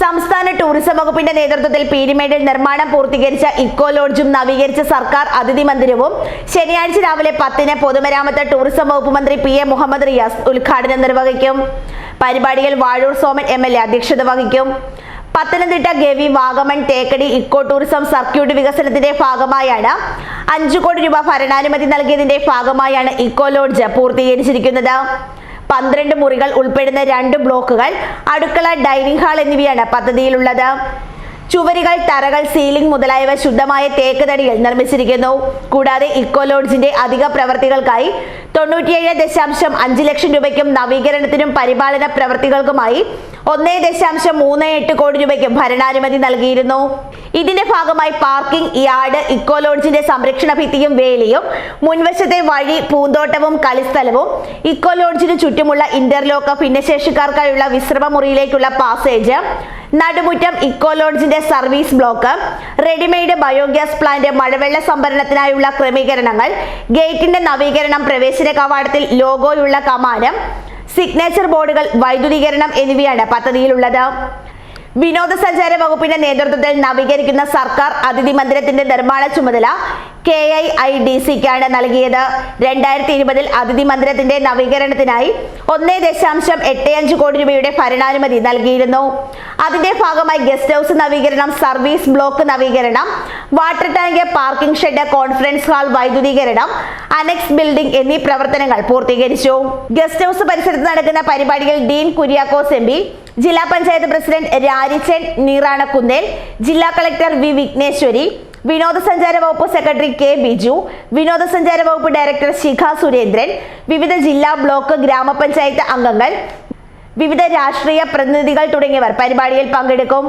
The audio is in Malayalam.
സംസ്ഥാന ടൂറിസം വകുപ്പിന്റെ നേതൃത്വത്തിൽ പീരിമേഡിൽ നിർമ്മാണം പൂർത്തീകരിച്ച ഇക്കോ ലോഡ്ജും നവീകരിച്ച സർക്കാർ അതിഥി മന്ദിരവും ശനിയാഴ്ച രാവിലെ പത്തിന് പൊതുമരാമത്ത് ടൂറിസം വകുപ്പ് മന്ത്രി പി എ മുഹമ്മദ് റിയാസ് ഉദ്ഘാടനം നിർവഹിക്കും. പരിപാടിയിൽ Vazhoor Soman M L A അധ്യക്ഷത വഹിക്കും. Pathanamthitta Gavi Vagamon Thekkady eco tourism circuit വികസനത്തിന്റെ ഭാഗമായാണ്. അഞ്ചു കോടി രൂപ ഭരണാനുമതി നൽകിയതിന്റെ ഭാഗമായാണ് ഇക്കോ ലോഡ്ജ് പൂർത്തീകരിച്ചിരിക്കുന്നത്. പന്ത്രണ്ട് മുറികൾ ഉൾപ്പെടുന്ന രണ്ട് ബ്ലോക്കുകൾ അടുക്കള ഡൈനിങ് ഹാൾ എന്നിവയാണ് പദ്ധതിയിലുള്ളത്. ചുവരുകൾ തറകൾ സീലിംഗ് മുതലായവ ശുദ്ധമായ തേക്ക് തടിയിൽ നിർമ്മിച്ചിരിക്കുന്നു. കൂടാതെ ഇക്കോ ലോഡ്ജിന്റെ അധിക പ്രവർത്തികൾക്കായി തൊണ്ണൂറ്റിയേഴ് ദശാംശം അഞ്ച് ലക്ഷം രൂപയ്ക്കും നവീകരണത്തിനും പരിപാലന പ്രവർത്തികൾക്കുമായി ഒന്നേ ദശാംശം മൂന്ന് എട്ട് കോടി രൂപയ്ക്കും ഭരണാനുമതി നൽകിയിരുന്നു. ഇതിന്റെ ഭാഗമായി പാർക്കിംഗ് യാർഡ് ഇക്കോലോഡ്ജിന്റെ സംരക്ഷണ ഭിത്തിയും വേലിയും മുൻവശത്തെ വഴി പൂന്തോട്ടവും കളിസ്ഥലവും ഇക്കോലോഡ്ജിന് ചുറ്റുമുള്ള ഇന്റർലോക്ക് ഭിന്നശേഷിക്കാർക്കായുള്ള വിശ്രമ മുറിയിലേക്കുള്ള പാസേജ് നടുമുറ്റം ഇക്കോലോഡ്ജിന്റെ service block readymade biogas plant മഴവെള്ള സംഭരണത്തിനായുള്ള ക്രമീകരണങ്ങൾ ഗേറ്റിന്റെ നവീകരണം പ്രവേശന കവാടത്തിൽ ലോഗോയുള്ള കമാനം സിഗ്നേച്ചർ ബോർഡുകൾ വൈദ്യുതീകരണം എന്നിവയാണ് പദ്ധതിയിലുള്ളത്. വിനോദസഞ്ചാര വകുപ്പിന്റെ നേതൃത്വത്തിൽ നവീകരിക്കുന്ന സർക്കാർ അതിഥി മന്ദിരത്തിന്റെ നിർമ്മാണ ചുമതല കെ ഐ ഐ ഡി സിക്കാണ് നൽകിയത്. രണ്ടായിരത്തി ഇരുപതിൽ അതിഥി മന്ദിരത്തിന്റെ നവീകരണത്തിനായി ഒന്നേ ദശാംശം എട്ട് അഞ്ച് കോടി രൂപയുടെ ഭരണാനുമതി നൽകിയിരുന്നു. അതിന്റെ ഭാഗമായി ഗസ്റ്റ് ഹൗസ് നവീകരണം സർവീസ് ബ്ലോക്ക് നവീകരണം water tank parking shed conference hall വൈദ്യുതീകരണം annex building എന്നീ പ്രവർത്തനങ്ങൾ പൂർത്തീകരിച്ചു. ഗസ്റ്റ് ഹൗസ് പരിസരത്ത് നടക്കുന്ന പരിപാടികൾ ഡീൻ കുര്യാക്കോസ് എം ജില്ലാ പഞ്ചായത്ത് പ്രസിഡന്റ് രാരിച്ചൻ നീറാണക്കുന്നേൽ ജില്ലാ കളക്ടർ വി വിഘ്നേശ്വരി വിനോദസഞ്ചാര വകുപ്പ് സെക്രട്ടറി കെ ബിജു വിനോദസഞ്ചാര വകുപ്പ് ഡയറക്ടർ ശിഖ സുരേന്ദ്രൻ വിവിധ ജില്ലാ ബ്ലോക്ക് ഗ്രാമപഞ്ചായത്ത് അംഗങ്ങൾ വിവിധ രാഷ്ട്രീയ പ്രതിനിധികൾ തുടങ്ങിയവർ പരിപാടിയിൽ പങ്കെടുക്കും.